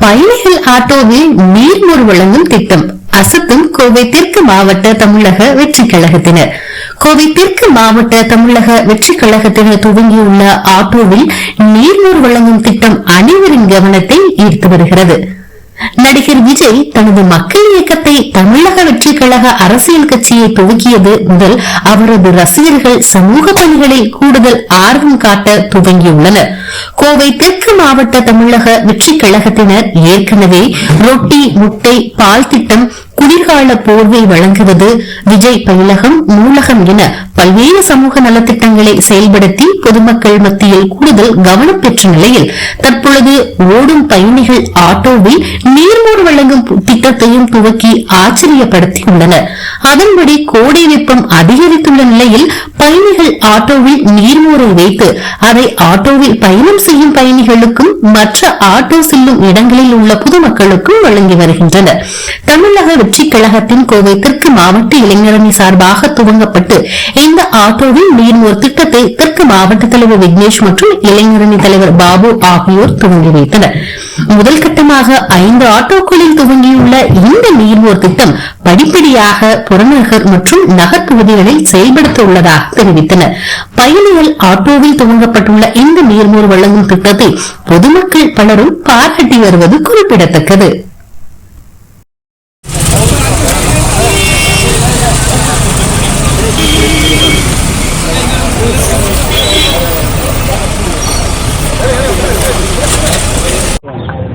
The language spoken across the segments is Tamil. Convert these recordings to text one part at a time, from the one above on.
பயணிகள் ஆட்டோவில் நீர்மூர் வழங்கும் திட்டம். அசத்தும் கோவை தெற்கு மாவட்ட தமிழக வெற்றி கழகத்தினர். கோவை தெற்கு மாவட்ட தமிழக வெற்றி கழகத்தினர் துவங்கியுள்ள ஆட்டோவில் நீர்மூர் வழங்கும் திட்டம் அனைவரின் கவனத்தை ஈர்த்து வருகிறது. நடிகர் விஜய் தனது மக்கள் இயக்கத்தை தமிழக வெற்றி கழக அரசியல் கட்சியை துவக்கியது முதல் அவரது ரசிகர்கள் சமூக பணிகளில் கூடுதல் ஆர்வம் காட்ட துவங்கியுள்ளனர். கோவை தெற்கு மாவட்ட தமிழக வெற்றி கழகத்தினர் ஏற்கனவே ரொட்டி முட்டை பால் திட்டம் குளிர்கால போர்வை வழங்குவது விஜய் பயிலகம் நூலகம் என பல்வேறு சமூக நலத்திட்டங்களை செயல்படுத்தி பொதுமக்கள் மத்தியில் கூடுதல் கவனம் பெற்ற நிலையில் தற்பொழுது ஓடும் பயணிகள் ஆட்டோவில் நீர்மூர் வழங்கும் திட்டத்தையும் துவக்கி ஆச்சரியப்படுத்தியுள்ளனர். அதன்படி கோடை வெப்பம் அதிகரித்துள்ள நிலையில் பயணிகள் ஆட்டோவில் நீர்மூரை வைத்து அதை ஆட்டோவில் பயணம் செய்யும் பயணிகளுக்கும் மற்ற ஆட்டோ செல்லும் இடங்களில் உள்ள பொதுமக்களுக்கும் வழங்கி வருகின்றனர். தமிழக வெற்றி கழகத்தின் கோவை தெற்கு மாவட்ட இளைஞரணி சார்பாக துவங்கப்பட்டு இந்த ஆட்டோவில் நீர்மோர் திட்டத்தை தெற்கு மாவட்ட தலைவர் விக்னேஷ் மற்றும் இளைஞரணி தலைவர் பாபு ஆகியோர் துவங்கி வைத்தனர். முதல் கட்டமாக ஐந்து ஆட்டோக்களில் துவங்கியுள்ள இந்த நீர்வோர் திட்டம் படிப்படியாக புறநகர் மற்றும் நகர் பகுதிகளில் செயல்படுத்த உள்ளதாக தெரிவித்தனர். பயணிகள் ஆட்டோவில் துவங்கப்பட்டுள்ள இந்த நீர்மோர் வழங்கும் திட்டத்தை பொதுமக்கள் பலரும் பாராட்டி வருவது குறிப்பிடத்தக்கது.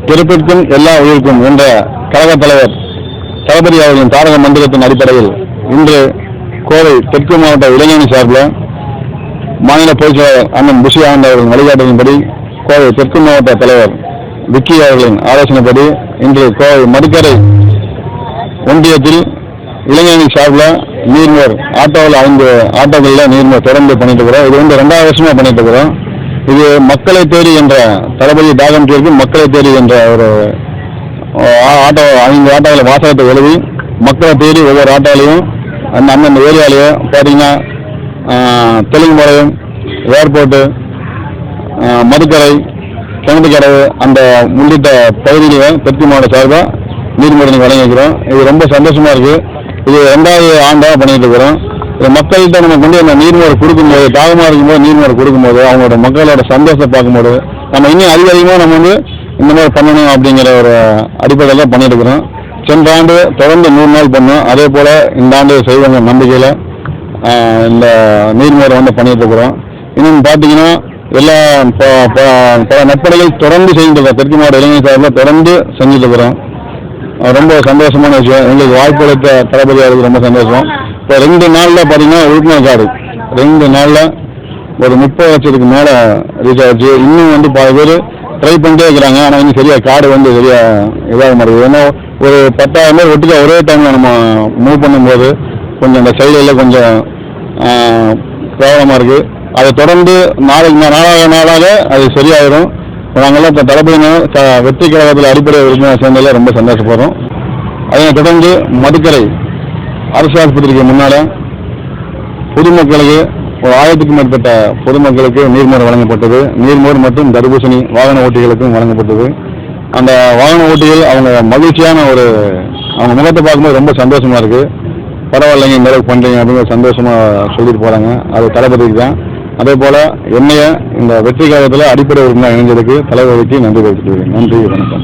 பிறப்பிற்கும் எல்லா உயிருக்கும் என்ற கழக தலைவர் தளபதி அவர்களின் தாரக மந்திரத்தின் அடிப்படையில் இன்று கோவை தெற்கு மாவட்ட இளைஞரணி சார்பில் மாநில பொதுச் செயலாளர் அண்ணன் புஷி ஆனந்த் அவர்களின் வழிகாட்டுதலின்படி கோவை தெற்கு மாவட்ட தலைவர் விக்கி அவர்களின் ஆலோசனைப்படி இன்று கோவை மதுக்கரை ஒன்றியத்தில் இளைஞரணி சார்பில் நீர்மோர் ஆட்டோவில் ஐந்து ஆட்டோக்களில் நீர்மோர் தொடர்ந்து பண்ணிட்டு இருக்கிறோம். இது வந்து ரெண்டாவது வருஷமா பண்ணிட்டு இருக்கிறோம். இது மக்களை தேடி என்ற தளபதி தாகம் தீர்க்கு மக்களை தேடி என்ற ஒரு ஆ- ஆட்டோ ஐந்து ஆட்டோகளை வாசகத்தை எழுதி மக்களை தேடி ஒவ்வொரு ஆட்டோலையும் அந்த அந்தந்த ஏரியாலையும் பார்த்தீங்கன்னா தெலுங்கு முறையும் ஏர்போர்ட்டு மதுக்கரை கிணத்துக்கடவு அந்த உள்ளிட்ட பகுதிகளில் தெற்கு மாவட்ட சார்பாக நீர்மூடனை வழங்கிக்கிறோம் இது ரொம்ப சந்தோஷமாக இருக்குது இது ரெண்டாவது ஆண்டாக பண்ணிட்டு இருக்கிறோம். மக்கள்கிட்ட நம்ம கொண்டு அந்த நீர்மோர் கொடுக்கும்போது தாகமாக இருக்கும்போது நீர்மோர் கொடுக்கும்போது அவங்களோட மக்களோட சந்தோஷத்தை பார்க்கும்போது நம்ம இன்னும் அதிக அதிகமாக நம்ம வந்து இந்த மாதிரி பண்ணணும் அப்படிங்கிற ஒரு அடிப்படையில் பண்ணிட்டு இருக்கிறோம். சென்ற ஆண்டு தொடர்ந்து நூறு நாள் பண்ணோம். அதே போல் இந்த ஆண்டு செய்வாங்க நம்பிக்கையில் இந்த நீர்மோரை வந்து பண்ணிட்டு இருக்கிறோம். இன்னும் பார்த்தீங்கன்னா எல்லா ப- பல நற்பணிகள் தொடர்ந்து செஞ்சுட்டு இருக்கோம் தெற்கு மாவட்ட இளைஞர் சார்பில் தொடர்ந்து செஞ்சுட்டு இருக்கிறோம். ரொம்ப சந்தோஷமான விஷயம். எங்களுக்கு வாய்ப்பு அளித்த தளபதி அவருக்கு ரொம்ப சந்தோஷம். இப்போ ரெண்டு நாளில் பார்த்தீங்கன்னா உறுப்பினர் கார்டு. ரெண்டு நாளில் ஒரு முப்பது லட்சத்துக்கு மேலே ரீச் ஆச்சு. இன்னும் வந்து பல பேர் ட்ரை பண்ணிட்டே இருக்கிறாங்க. ஆனால் இன்னும் சரியாக கார்டு வந்து சரியாக இதாக மாட்டேங்குது ஏன்னா ஒரு பத்தாயிரம் பேர் ஒட்டுக்கா ஒரே டைமில் நம்ம மூவ் பண்ணும்போது கொஞ்சம் அந்த சைடில் கொஞ்சம் ப்ராப்ளமாக இருக்குது அதை தொடர்ந்து நாளைக்கு நாளாக நாளாக அது சரியாயிடும் நாங்கள்லாம் இப்போ தளபதியினர் க- வெற்றி கழகத்தில் அடிப்படை உறுப்பினர் சேர்ந்ததில் ரொம்ப சந்தோஷப்படுறோம். அதனை தொடர்ந்து மதுக்கரை அரசு ஆஸ்பத்திரிக்கு முன்னால் பொதுமக்களுக்கு ஒரு ஆயிரத்துக்கும் மேற்பட்ட பொதுமக்களுக்கு நீர்மோர் வழங்கப்பட்டது. நீர்மோர் மற்றும் தர்பூசணி வாகன ஓட்டிகளுக்கும் வழங்கப்பட்டது. அந்த வாகன ஓட்டிகள் அவங்க மகிழ்ச்சியான ஒரு அவங்க முகத்தை பார்க்கும்போது ரொம்ப சந்தோஷமாக இருக்குது பரவாயில்லைங்க இந்த அளவுக்கு அப்படிங்கிற சந்தோஷமாக சொல்லிட்டு போகிறாங்க அது தளபதிக்கு தான். அதே போல என்னைய இந்த வெற்றி காலத்தில் அடிப்படை உறுப்பினர் இணைஞ்சதுக்கு தலைவருக்கு நன்றி தெரிவித்துக்கிறேன் நன்றி வணக்கம்.